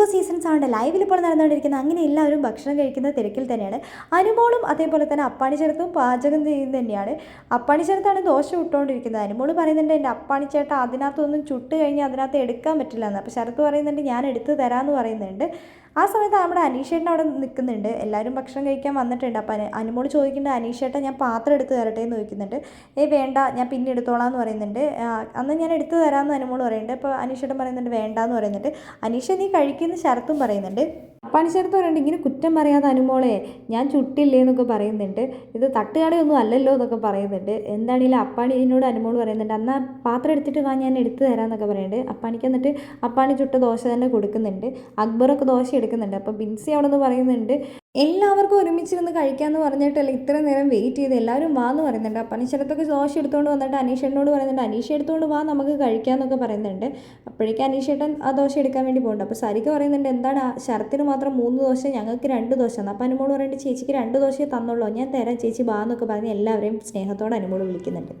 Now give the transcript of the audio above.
Boss seasons ആണ് ലൈവിൽ ഇപ്പോൾ നടന്നുകൊണ്ടിരിക്കുന്നത്. അങ്ങനെ എല്ലാവരും ഭക്ഷണം കഴിക്കുന്ന തിരക്കിൽ തന്നെയാണ്. അനുമോളും അതേപോലെ തന്നെ അപ്പാണി ചേർത്തും പാചകം ചെയ്യുന്നത് തന്നെയാണ്. അപ്പാണി ചേർത്താണ് ദോശ ഇട്ടുകൊണ്ടിരിക്കുന്നത് അനുമോൾ പറയുന്നുണ്ട് എന്റെ അപ്പാണി ചേട്ട അതിനകത്തൊന്നും ചുട്ട് കഴിഞ്ഞാൽ അതിനകത്ത് എടുക്കാൻ പറ്റില്ല എന്ന് അപ്പോൾ ശരത്ത് പറയുന്നുണ്ട് ഞാൻ എടുത്ത് തരാമെന്ന് പറയുന്നുണ്ട്. ആ സമയത്ത് നമ്മുടെ അനീഷേട്ടൻ അവിടെ നിൽക്കുന്നുണ്ട്. എല്ലാവരും ഭക്ഷണം കഴിക്കാൻ വന്നിട്ടുണ്ട്. അപ്പോൾ അനുമോൾ ചോദിക്കുന്നുണ്ട് അനീഷേട്ടൻ ഞാൻ പാത്രം എടുത്ത് തരട്ടെ എന്ന് ചോദിക്കുന്നുണ്ട്. ഏ വേണ്ട ഞാൻ പിന്നെ എടുത്തോളാം എന്ന് പറയുന്നുണ്ട്. അന്ന് ഞാൻ എടുത്ത് തരാമെന്ന് അനുമോൾ പറയുന്നുണ്ട്. അപ്പോൾ അനീഷേട്ടൻ പറയുന്നുണ്ട് വേണ്ട എന്ന് പറയുന്നുണ്ട്. അനീഷ നീ കഴിക്കുന്ന ശരത്തും പറയുന്നുണ്ട്. പണിശരത്ത് പറയുന്നുണ്ട് ഇങ്ങനെ കുറ്റം പറയാതെ അനുമോളെ ഞാൻ ചുട്ടില്ലേ എന്നൊക്കെ പറയുന്നുണ്ട്. ഇത് തട്ടുകടയൊന്നും അല്ലല്ലോ എന്നൊക്കെ പറയുന്നുണ്ട്. എന്താണെങ്കിലും അപ്പാണി എന്നോട് അനുമോൾ പറയുന്നുണ്ട്. എന്നാൽ പാത്രം എടുത്തിട്ട് വാ ഞാൻ എടുത്തു തരാം എന്നൊക്കെ പറയുന്നുണ്ട്. അപ്പാണിക്ക് എന്നിട്ട് അപ്പാണി ചുട്ട ദോശ തന്നെ കൊടുക്കുന്നുണ്ട്. അക്ബറൊക്കെ ദോശ എടുക്കുന്നുണ്ട്. അപ്പോൾ ബിൻസി അവിടെ നിന്ന് പറയുന്നുണ്ട് എല്ലാവർക്കും ഒരുമിച്ചിരുന്ന് കഴിക്കാമെന്ന് പറഞ്ഞിട്ടല്ല ഇത്ര നേരം വെയിറ്റ് ചെയ്ത്. എല്ലാവരും വാ എന്ന് പറയുന്നുണ്ട്. അപ്പം അനീഷത്തൊക്കെ ദോശ എടുത്തുകൊണ്ട് വന്നിട്ട് അനീഷേട്ടനോട് പറയുന്നുണ്ട്. അനീഷ എടുത്തുകൊണ്ട് വാ നമുക്ക് കഴിക്കാമെന്നൊക്കെ പറയുന്നുണ്ട്. അപ്പോഴേക്കും അനീഷേട്ടൻ ആ ദോശ എടുക്കാൻ വേണ്ടി പോകുന്നുണ്ട് അപ്പോൾ സരിക പറയുന്നുണ്ട് എന്താണ് ശരത്തിന് മാത്രം മൂന്ന് ദോശ ഞങ്ങൾക്ക് രണ്ട് ദോശ? എന്ന് അപ്പോൾ അനുമോൾ പറയുന്നുണ്ട് ചേച്ചിക്ക് രണ്ട് ദോശയെ തന്നുള്ളൂ ഞാൻ തരാം ചേച്ചി വാ എന്നൊക്കെ പറഞ്ഞ് എല്ലാവരെയും സ്നേഹത്തോടെ അനുമോൾ വിളിക്കുന്നുണ്ട്.